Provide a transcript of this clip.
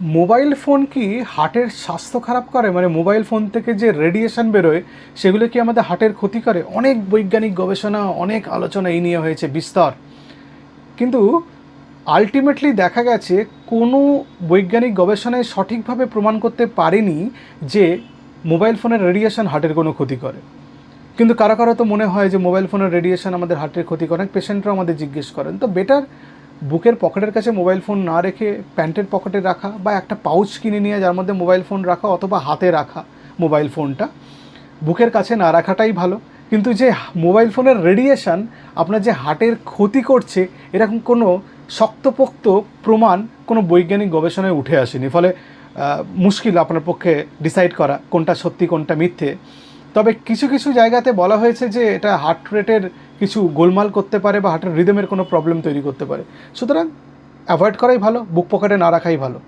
Mobile phone কি হার্টের স্বাস্থ্য খারাপ করে? মানে মোবাইল ফোন থেকে যে রেডিয়েশন বেরোয়, সেগুলো কি আমাদের হার্টের ক্ষতি করে? অনেক বৈজ্ঞানিক গবেষণা, অনেক আলোচনা এই নিয়ে হয়েছে, বিস্তর। কিন্তু আলটিমেটলি দেখা গেছে, কোনো বৈজ্ঞানিক গবেষণায় সঠিকভাবে প্রমাণ করতে পারেনি যে মোবাইল ফোনের রেডিয়েশন হার্টের কোনো ক্ষতি করে। কিন্তু কারও কারও তো মনে হয় যে মোবাইল ফোনের রেডিয়েশন আমাদের হার্টের ক্ষতি করে পেশেন্টরাও আমাদের জিজ্ঞেস করেন। তো বেটার বুকের পকেটের কাছে মোবাইল ফোন না রেখে প্যান্টের পকেটে রাখা বা একটা পাউচ কিনে নিয়ে যার মধ্যে মোবাইল ফোন রাখা অথবা হাতে রাখা মোবাইল ফোনটা বুকের কাছে না রাখাটাই ভালো। কিন্তু যে মোবাইল ফোনের রেডিয়েশন আপনার যে হার্টের ক্ষতি করছে, এরকম কোনো শক্তপোক্ত প্রমাণ কোনো বৈজ্ঞানিক গবেষণায় উঠে আসেনি। ফলে মুশকিল আপনার পক্ষে ডিসাইড করা কোনটা সত্যি, কোনটা মিথ্যে। তবে কিছু কিছু জায়গাতে বলা হয়েছে যে এটা হার্ট রেটের কিছু গোলমাল করতে পারে বা হার্টের রিদমের কোনো প্রবলেম তৈরি করতে পারে। সুতরাং অ্যাভয়েড করাই ভালো, বুক পকেটে না রাখাই ভালো।